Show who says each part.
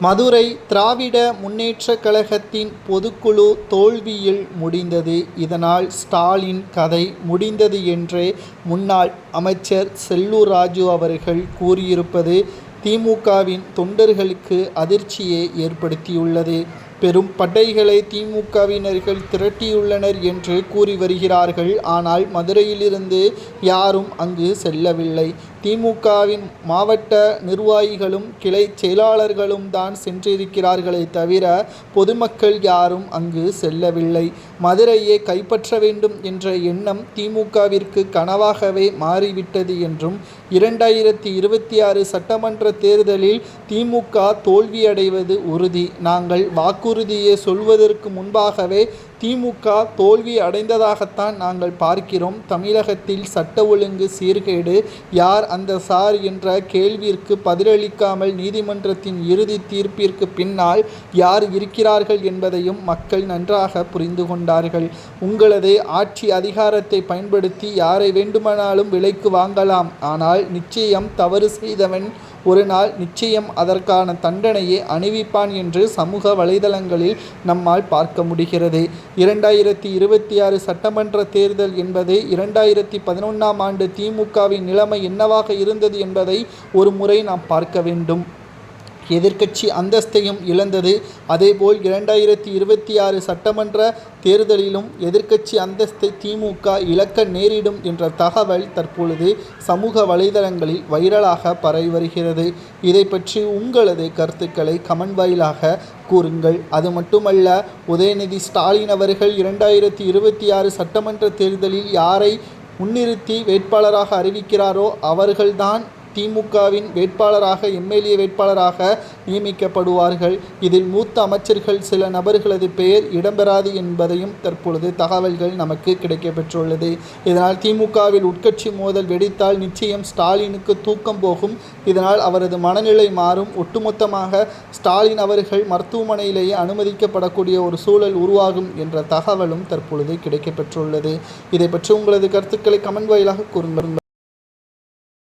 Speaker 1: மதுரை திராவிட முன்னேற்றக் கழகத்தின் பொதுக்குழு தோல்வியில் முடிந்தது. இதனால் ஸ்டாலின் கதை முடிந்தது என்றே முன்னாள் அமைச்சர் செல்லூர் ராஜு அவர்கள் கூறியிருப்பது திமுகவின் தொண்டர்களுக்கு அதிர்ச்சியை ஏற்படுத்தியுள்ளது. பெரும் படைகளை திமுகவினர்கள் திரட்டியுள்ளனர் என்று கூறி வருகிறார்கள். ஆனால் மதுரையிலிருந்து யாரும் அங்கு செல்லவில்லை. திமுகவின் மாவட்ட நிர்வாகிகளும் கிளைச் செயலாளர்களும் தான் சென்றிருக்கிறார்களே தவிர பொதுமக்கள் யாரும் அங்கு செல்லவில்லை. மதுரையை கைப்பற்ற வேண்டும் என்ற எண்ணம் திமுகவிற்கு கனவாகவே மாறிவிட்டது என்றும் இரண்டாயிரத்தி இருபத்தி ஆறு சட்டமன்ற தேர்தலில் திமுக தோல்வியடைவது உறுதி. நாங்கள் வாக்குறுதியை சொல்வதற்கு முன்பாகவே திமுக தோல்வி அடைந்ததாகத்தான் நாங்கள் பார்க்கிறோம். தமிழகத்தில் சட்ட ஒழுங்கு சீர்கேடு யார் அந்த சார் என்ற கேள்விற்கு பதிலளிக்காமல் நீதிமன்றத்தின் இறுதி தீர்ப்பிற்கு பின்னால் யார் இருக்கிறார்கள் என்பதையும் மக்கள் நன்றாக புரிந்து கொண்டார்கள். உங்களது ஆட்சி அதிகாரத்தை பயன்படுத்தி யாரை வேண்டுமானாலும் விலைக்கு வாங்கலாம். ஆனால் நிச்சயம் தவறு செய்தவன் ஒரு நாள் நிச்சயம் அதற்கான தண்டனையை அணிவிப்பான் என்று சமூக வலைதளங்களில் நம்மால் பார்க்க முடிகிறது. இரண்டாயிரத்தி இருபத்தி ஆறு சட்டமன்ற தேர்தல் என்பது இரண்டாயிரத்தி பதினொன்றாம் ஆண்டு திமுகவின் நிலைமை என்னவாக இருந்தது என்பதை ஒரு முறை நாம் பார்க்க வேண்டும். எதிர்க்கட்சி அந்தஸ்தையும் இழந்தது. அதேபோல் இரண்டாயிரத்தி இருபத்தி ஆறு சட்டமன்ற தேர்தலிலும் எதிர்க்கட்சி அந்தஸ்தை திமுக இழக்க நேரிடும் என்ற தகவல் தற்பொழுது சமூக வலைதளங்களில் வைரலாக பரவி வருகிறது. இதை பற்றி உங்களது கருத்துக்களை கமெண்ட் வாயிலாக கூறுங்கள். அது மட்டுமல்ல உதயநிதி ஸ்டாலின் அவர்கள் இரண்டாயிரத்து இருபத்தாறு சட்டமன்ற தேர்தலில் யாரை முன்னிறுத்தி வேட்பாளராக அறிவிக்கிறாரோ அவர்கள்தான் திமுகவின் வேட்பாளராக எம்எல்ஏ வேட்பாளராக நியமிக்கப்படுவார்கள். இதில் மூத்த அமைச்சர்கள் சில நபர்களது பெயர் இடம்பெறாது என்பதையும் தற்பொழுது தகவல்கள் நமக்கு கிடைக்கப்பெற்றுள்ளது. இதனால் திமுகவில் உட்கட்சி மோதல் வெடித்தால் நிச்சயம் ஸ்டாலினுக்கு தூக்கம் போகும். இதனால் அவரது மனநிலை மாறும். ஒட்டுமொத்தமாக ஸ்டாலின் அவர்கள் மருத்துவமனையிலேயே அனுமதிக்கப்படக்கூடிய ஒரு சூழல் உருவாகும் என்ற தகவலும் தற்பொழுது கிடைக்கப்பெற்றுள்ளது. இதை பற்றி உங்களது கருத்துக்களை கமெண்ட் வாயிலாக கூறுங்கள்.